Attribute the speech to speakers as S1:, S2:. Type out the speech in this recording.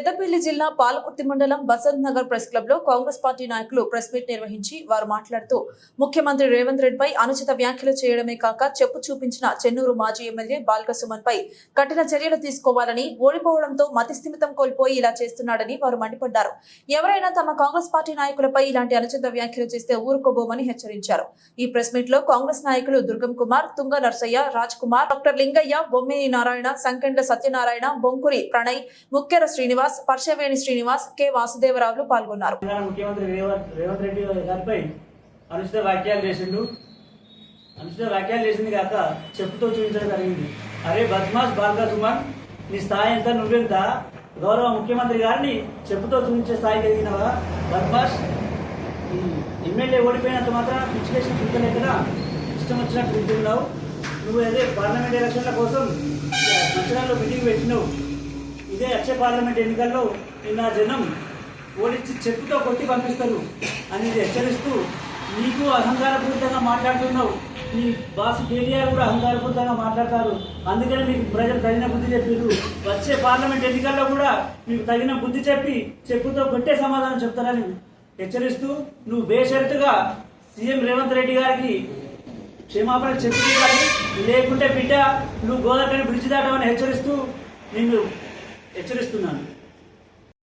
S1: పెద్దపల్లి జిల్లా పాలకుర్తి మండలం బసంత్ నగర్ ప్రెస్ క్లబ్లో కాంగ్రెస్ పార్టీ నాయకులు ప్రెస్ మీట్ నిర్వహించి వారు మాట్లాడుతూ ముఖ్యమంత్రి రేవంత్ రెడ్డిపై అనుచిత వ్యాఖ్యలు చేయడమే కాక చెప్పు చూపించిన చెన్నూరు మాజీ ఎమ్మెల్యే బాల్క సుమన్ పై కఠిన చర్యలు తీసుకోవాలని ఓడిపోవడంతో మతిస్థిమితం కోల్పోయి ఇలా చేస్తున్నాడని వారు మండిపడ్డారు. ఎవరైనా తమ కాంగ్రెస్ పార్టీ నాయకులపై ఇలాంటి అనుచిత వ్యాఖ్యలు చేస్తే ఊరుకోబోమని హెచ్చరించారు. ఈ ప్రెస్ మీట్లో కాంగ్రెస్ నాయకులు దుర్గం కుమార్ తుంగ నర్సయ్య రాజ్ కుమార్ డాక్టర్ లింగయ్య బొమ్మిని నారాయణ సంకెండ్ల సత్యనారాయణ బొంకురి ప్రణయ్ ముక్కెర శ్రీనివాస్ పర్షవేణి శ్రీనివాస్ కె. వాసుదేవరావులు పాల్గొన్నారు.
S2: ముఖ్యమంత్రి రేవంత్ రేవంత్ రెడ్డి గారిపై అనుచిత వ్యాఖ్యలు చేసిండు. అనుచిత వ్యాఖ్యలు చేసింది కాక చెప్పుతో చూపించడం జరిగింది. అరే బద్మాస్ బాల్గా సుమన్ నీ స్థాయి ఎంత నువ్వెంత గౌరవ ముఖ్యమంత్రి గారిని చెప్పుతో చూపించే స్థాయికి ఎదిగినవా? బద్మాస్ ఎమ్మెల్యే ఓడిపోయినంత మాత్రం పిచ్చిలేసి చూడలేకనా? ఇష్టం వచ్చినట్టు తింటున్నావు నువ్వు అదే పార్లమెంట్ ఎలక్షన్ల కోసం మంచిర్యాలలో మీటింగ్ పెట్టినావు. ఇదే వచ్చే పార్లమెంట్ ఎన్నికల్లో నిన్న జనం ఓడించి చెప్పుతో కొట్టి పంపిస్తారు అనేది హెచ్చరిస్తూ నీకు అహంకారపూరితంగా మాట్లాడుతున్నావు. నీ బాస్ కేటీఆర్ కూడా అహంకారపూరితంగా మాట్లాడతారు. అందుకని మీకు ప్రజలు తగిన బుద్ధి చెప్పారు వచ్చే పార్లమెంట్ ఎన్నికల్లో కూడా మీకు తగిన బుద్ధి చెప్పి చెప్పుతో కొట్టే సమాధానం చెప్తారని హెచ్చరిస్తూ నువ్వు బేషరతుగా సీఎం రేవంత్ రెడ్డి గారికి క్షమాపణ చెప్పి లేకుంటే బిడ్డ నువ్వు గోదావరి బ్రిడ్జ్ దాటమని హెచ్చరిస్తూ నిన్ను హెచ్చరిస్తున్నాను.